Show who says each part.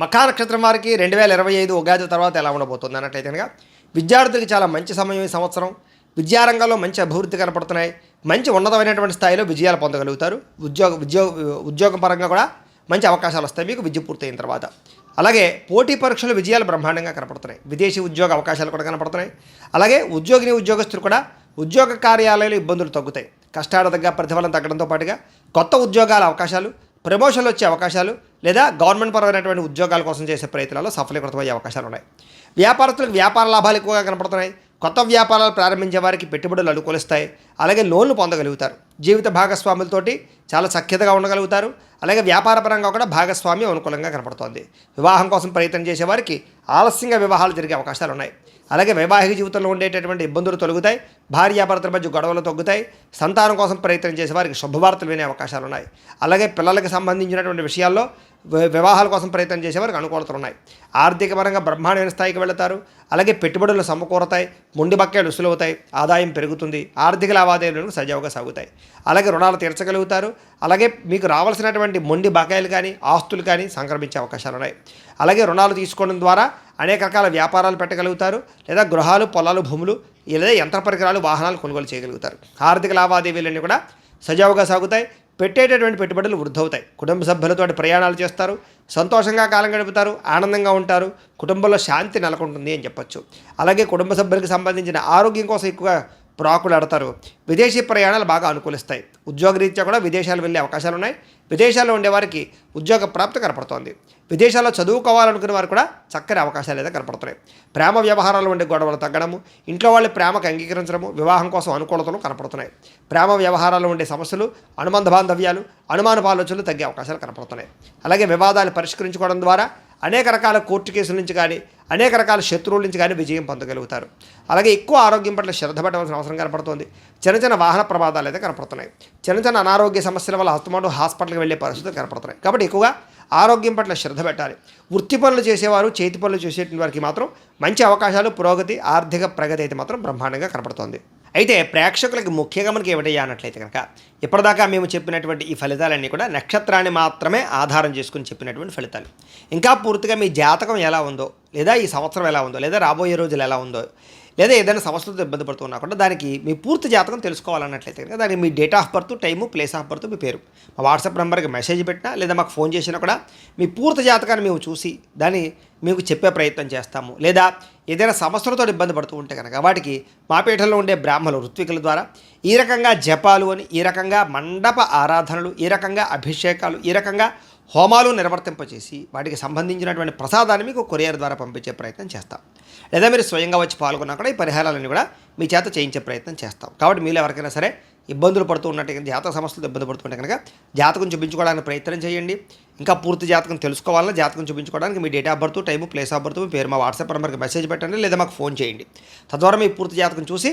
Speaker 1: మకా నక్షత్రం వారికి రెండు వేల ఇరవై ఐదు ఉగాది తర్వాత ఎలా ఉండబోతుంది అన్నట్లయితే కనుక విద్యార్థులకి చాలా మంచి సమయం ఈ సంవత్సరం. విద్యారంగంలో మంచి అభివృద్ధి కనపడుతున్నాయి. మంచి ఉన్నతమైనటువంటి స్థాయిలో విజయాలు పొందగలుగుతారు. ఉద్యోగ ఉద్యోగ ఉద్యోగం పరంగా కూడా మంచి అవకాశాలు వస్తాయి మీకు విద్య పూర్తయిన తర్వాత. అలాగే పోటీ పరీక్షలు విజయాలు బ్రహ్మాండంగా కనపడుతున్నాయి. విదేశీ ఉద్యోగ అవకాశాలు కూడా కనపడుతున్నాయి. అలాగే ఉద్యోగిని ఉద్యోగస్తులు కూడా ఉద్యోగ కార్యాలయాలు ఇబ్బందులు తగ్గుతాయి. కష్టాల తగ్గ ప్రతిఫలం తగ్గడంతో పాటుగా కొత్త ఉద్యోగాల అవకాశాలు ప్రమోషన్లు వచ్చే అవకాశాలు లేదా గవర్నమెంట్ పరమైనటువంటి ఉద్యోగాల కోసం చేసే ప్రయత్నాల్లో సఫలీకృతమయ్యే అవకాశాలు ఉన్నాయి. వ్యాపారస్తులకు వ్యాపార లాభాలు ఎక్కువగా కనపడుతున్నాయి. కొత్త వ్యాపారాలు ప్రారంభించే వారికి పెట్టుబడులు అనుకూలిస్తాయి అలాగే లోన్లు పొందగలుగుతారు. జీవిత భాగస్వాములతోటి చాలా సఖ్యతగా ఉండగలుగుతారు. అలాగే వ్యాపారపరంగా కూడా భాగస్వామ్యం అనుకూలంగా కనపడుతోంది. వివాహం కోసం ప్రయత్నం చేసేవారికి ఆలస్యంగా వివాహాలు జరిగే అవకాశాలు ఉన్నాయి. అలాగే వైవాహిక జీవితంలో ఉండేటటువంటి ఇబ్బందులు తొలగుతాయి భార్యాభర్తల మధ్య గొడవలు తగ్గుతాయి సంతానం కోసం ప్రయత్నం చేసే వారికి శుభవార్తలు వినే అవకాశాలు ఉన్నాయి. అలాగే పిల్లలకు సంబంధించినటువంటి విషయాల్లో వివాహాల కోసం ప్రయత్నం చేసేవారికి అనుకూలతలు ఉన్నాయి. ఆర్థికపరంగా బ్రహ్మాండమైన స్థాయికి వెళతారు. అలాగే పెట్టుబడులు సమకూరతాయి మొండి బక్కాలు ఉసులవుతాయి ఆదాయం పెరుగుతుంది ఆర్థిక లావాదేవీలు సజావుగా సాగుతాయి. అలాగే రుణాలు తీర్చగలుగుతారు. అలాగే మీకు రావాల్సినటువంటి మొండి బకాయిలు కానీ ఆస్తులు కానీ సంక్రమించే అవకాశాలు ఉన్నాయి. అలాగే రుణాలు తీసుకోవడం ద్వారా అనేక రకాల వ్యాపారాలు పెట్టగలుగుతారు లేదా గృహాలు పొలాలు భూములు లేదా యంత్ర పరికరాలు వాహనాలు కొనుగోలు చేయగలుగుతారు. ఆర్థిక లావాదేవీలన్నీ కూడా సజావుగా సాగుతాయి. పెట్టేటటువంటి పెట్టుబడులు వృద్ధవుతాయి. కుటుంబ సభ్యులతో ప్రయాణాలు చేస్తారు. సంతోషంగా కాలం గడుపుతారు. ఆనందంగా ఉంటారు. కుటుంబంలో శాంతి నెలకొంటుంది అని చెప్పొచ్చు. అలాగే కుటుంబ సభ్యులకు సంబంధించిన ఆరోగ్యం కోసం ఎక్కువగా ప్రాకులాడతారు. విదేశీ ప్రయాణాలు బాగా అనుకూలిస్తాయి. ఉద్యోగరీత్యా కూడా విదేశాలు వెళ్ళే అవకాశాలు ఉన్నాయి విదేశాల్లో ఉండేవారికి ఉద్యోగ ప్రాప్తి కనపడుతోంది. విదేశాల్లో చదువుకోవాలనుకునే వారు కూడా చక్కని అవకాశాలు అయితే కనపడుతున్నాయి. ప్రేమ వ్యవహారాలు ఉండే గొడవలు తగ్గడము ఇంట్లో వాళ్ళు ప్రేమకు అంగీకరించడము వివాహం కోసం అనుకూలతలు కనపడుతున్నాయి. ప్రేమ వ్యవహారాలు ఉండే సమస్యలు అనుబంధ బాంధవ్యాలు అనుమాన ఆలోచనలు తగ్గే అవకాశాలు కనపడుతున్నాయి. అలాగే వివాదాలు పరిష్కరించుకోవడం ద్వారా అనేక రకాల కోర్టు కేసుల నుంచి కానీ అనేక రకాల శత్రువుల నుంచి కానీ విజయం పొందగలుగుతారు. అలాగే ఎక్కువ ఆరోగ్యం పట్ల శ్రద్ధ పెట్టవలసిన అవసరం కనపడుతుంది. చిన్న చిన్న వాహన ప్రమాదాలు అయితే కనపడుతున్నాయి. చిన్న చిన్న అనారోగ్య సమస్యల వల్ల హస్తమాటు హాస్పిటల్కి వెళ్ళే పరిస్థితులు కనపడుతున్నాయి. కాబట్టి ఎక్కువగా ఆరోగ్యం పట్ల శ్రద్ధ పెట్టాలి. వృత్తి పనులు చేసేవారు చేతి పనులు చేసేటువంటి వారికి మాత్రం మంచి అవకాశాలు పురోగతి ఆర్థిక ప్రగతి అయితే మాత్రం బ్రహ్మాండంగా కనపడుతోంది. అయితే ప్రేక్షకులకి ముఖ్యంగా మనకి ఏమిటయ్యానట్లయితే కనుక ఇప్పటిదాకా మేము చెప్పినటువంటి ఈ ఫలితాలన్నీ కూడా నక్షత్రాన్ని మాత్రమే ఆధారం చేసుకుని చెప్పినటువంటి ఫలితాలు. ఇంకా పూర్తిగా మీ జాతకం ఎలా ఉందో లేదా ఈ సంవత్సరం ఎలా ఉందో లేదా రాబోయే రోజులు ఎలా ఉందో లేదా ఏదైనా సమస్యలతో ఇబ్బంది పడుతున్నా కూడా దానికి మీ పూర్తి జాతకం తెలుసుకోవాలన్నట్లయితే కనుక దానికి మీ date of birth time place of birth మీ పేరు. మా వాట్సాప్ నెంబర్కి మెసేజ్ పెట్టినా లేదా మాకు ఫోన్ చేసినా కూడా మీ పూర్తి జాతకాన్ని మేము చూసి దాన్ని మీకు చెప్పే ప్రయత్నం చేస్తాము. లేదా ఏదైనా సమస్యలతో ఇబ్బంది పడుతూ ఉంటే కనుక వాటికి మా పీఠంలో ఉండే బ్రాహ్మణులు ఋత్వికుల ద్వారా ఈ రకంగా జపాలు అని ఈ రకంగా మండప ఆరాధనలు ఈ రకంగా అభిషేకాలు ఈ రకంగా హోమాలు నిర్వర్తింపచేసి వాటికి సంబంధించినటువంటి ప్రసాదాన్ని మీకు కొరియర్ ద్వారా పంపించే ప్రయత్నం చేస్తాం. లేదా మీరు స్వయంగా వచ్చి పాల్గొన్నా కూడా ఈ పరిహారాలన్నీ కూడా మీ చేత చేయించే ప్రయత్నం చేస్తాం. కాబట్టి మీరు ఎవరికైనా సరే ఇబ్బందులు పడుతూ ఉన్నట్టు జాతక సమస్యలతో ఇబ్బంది పడుతుంటే కనుక జాతకం చూపించుకోవడానికి ప్రయత్నం చేయండి. ఇంకా పూర్తి జాతకం తెలుసుకోవాలన్నా జాతకం చూపించుకోవడానికి మీ date of birth time place of birth మీ పేరు మా వాట్సాప్ నెంబర్కి మెసేజ్ పెట్టండి లేదా మాకు ఫోన్ చేయండి. తద్వారా మీ పూర్తి జాతకం చూసి